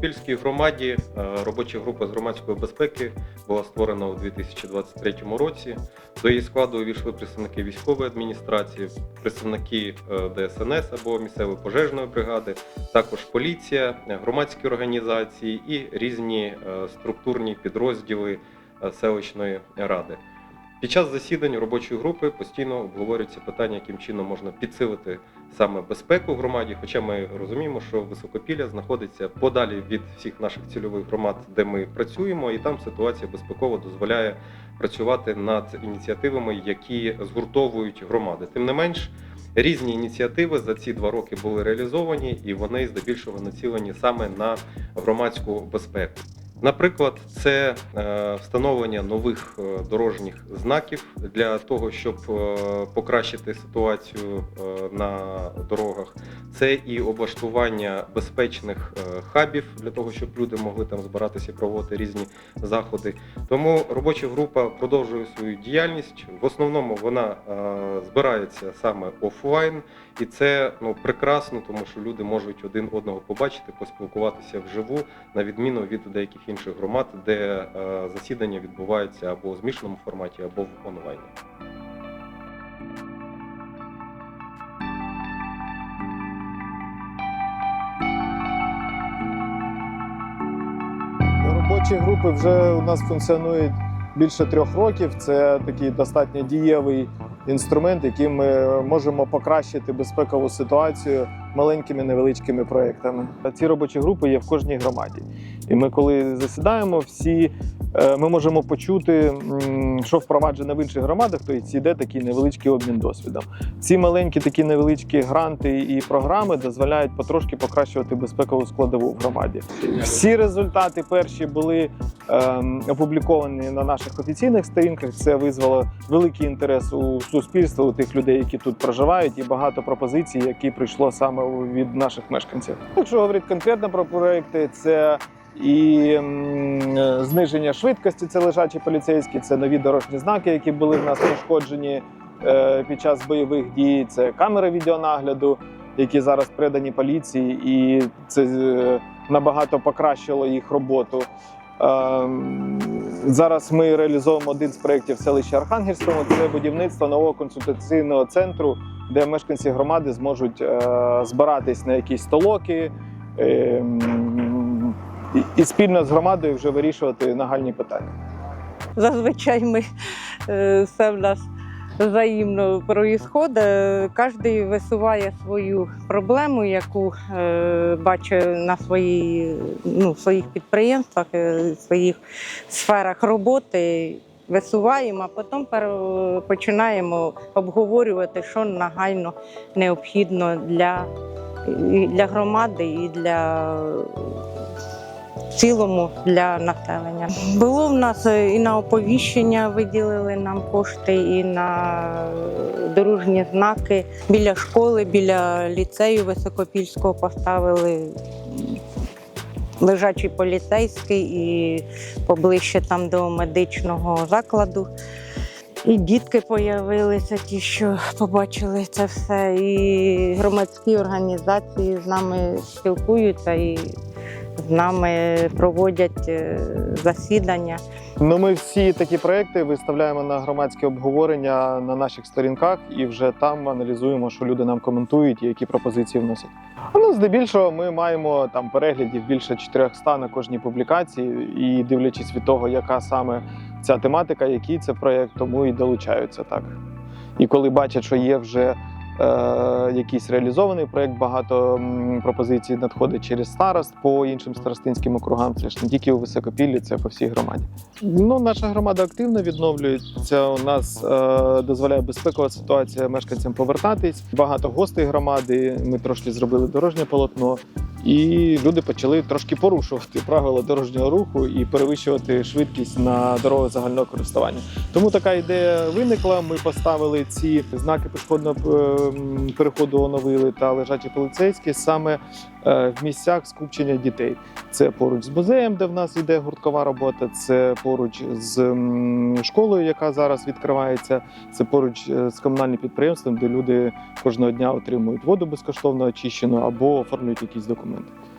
Високопільській громаді е, робоча група з громадської безпеки була створена у 2023 році. До її складу увійшли представники військової адміністрації, представники е, ДСНС або місцевої пожежної бригади, також поліція, громадські організації і різні е, структурні підрозділи селищної ради. Під час засідань робочої групи постійно обговорюються питання, яким чином можна підсилити саме безпеку в громаді. Хоча ми розуміємо, що Високопілля знаходиться подалі від всіх наших цільових громад, де ми працюємо, і там ситуація безпекова дозволяє працювати над ініціативами, які згуртовують громади. Тим не менш, різні ініціативи за ці два роки були реалізовані, і вони здебільшого націлені саме на громадську безпеку. Наприклад, це е, встановлення нових е, дорожніх знаків для того, щоб е, покращити ситуацію на дорогах. Це і облаштування безпечних хабів для того, щоб люди могли там збиратися і проводити різні заходи. Тому робоча група продовжує свою діяльність. В основному вона збирається саме офлайн, і це ну прекрасно, тому що люди можуть один одного побачити, поспілкуватися вживу, на відміну від деяких інших громад, де е, засідання відбуваються або у змішаному форматі, або в онлайні. Робочі групи вже у нас функціонують більше трьох років. Це такий достатньо дієвий інструмент, яким ми можемо покращити безпекову ситуацію маленькими невеличкими проектами. Ці робочі групи є в кожній громаді. І ми, коли засідаємо, всі е, ми можемо почути, що впроваджено в інших громадах, тобто йде такий невеличкий обмін досвідом. Ці маленькі такі невеличкі гранти і програми дозволяють потрошки покращувати безпекову складову в громаді. Всі результати перші були ем, опубліковані на наших офіційних сторінках. Це визвало великий інтерес у суспільства, у тих людей, які тут проживають, і багато пропозицій, які прийшло саме від наших мешканців. Якщо говорити конкретно про проекти, це і е, зниження швидкості, це лежачі поліцейські, це нові дорожні знаки, які були в нас пошкоджені е, під час бойових дій. Це камери відеонагляду, які зараз передані поліції, і це е, набагато покращило їх роботу. Ем, Зараз ми реалізовуємо один з проєктів в селищі Архангельському. Це будівництво нового консультаційного центру, де мешканці громади зможуть е, збиратись на якісь толоки ем, і, спільно з громадою вже вирішувати нагальні питання. Зазвичай ми е, все в нас взаємно проїсходить. Кожен висуває свою проблему, яку е, бачить на свої, ну, своїх підприємствах, е, своїх сферах роботи. Висуваємо, а потім починаємо обговорювати, що нагально необхідно для, для громади і для цілому для населення. Було в нас е, і на оповіщення виділили нам кошти, і на дорожні знаки біля школи, біля ліцею Високопільського поставили лежачий поліцейський і поближче там до медичного закладу. І дітки появилися, ті, що побачили це все, і громадські організації з нами спілкуються і з нами проводять е, засідання. Ну, ми всі такі проекти виставляємо на громадське обговорення на наших сторінках і вже там аналізуємо, що люди нам коментують і які пропозиції вносять. А ну, здебільшого, ми маємо там переглядів більше 400 на кожній публікації, і дивлячись від того, яка саме ця тематика, який це проект, тому і долучаються так. І коли бачать, що є вже якийсь реалізований проект, багато пропозицій надходить через старост по іншим старостинським округам. Це ж не тільки у Високопіллі, це по всій громаді. Ну, наша громада активно відновлюється. У нас е, дозволяє безпекова ситуація мешканцям повертатись. Багато гостей громади. Ми трошки зробили дорожнє полотно, і люди почали трошки порушувати правила дорожнього руху і перевищувати швидкість на дорогах загального користування. Тому така ідея виникла. Ми поставили ці знаки пішохідного е, переходу оновили та лежачі поліцейські саме е, в місцях скупчення дітей. Це поруч з музеєм, де в нас йде гурткова робота. Це поруч з школою, яка зараз відкривається. Це поруч е, з комунальним підприємством, де люди кожного дня отримують воду безкоштовно очищену або оформлюють якісь документи. moment.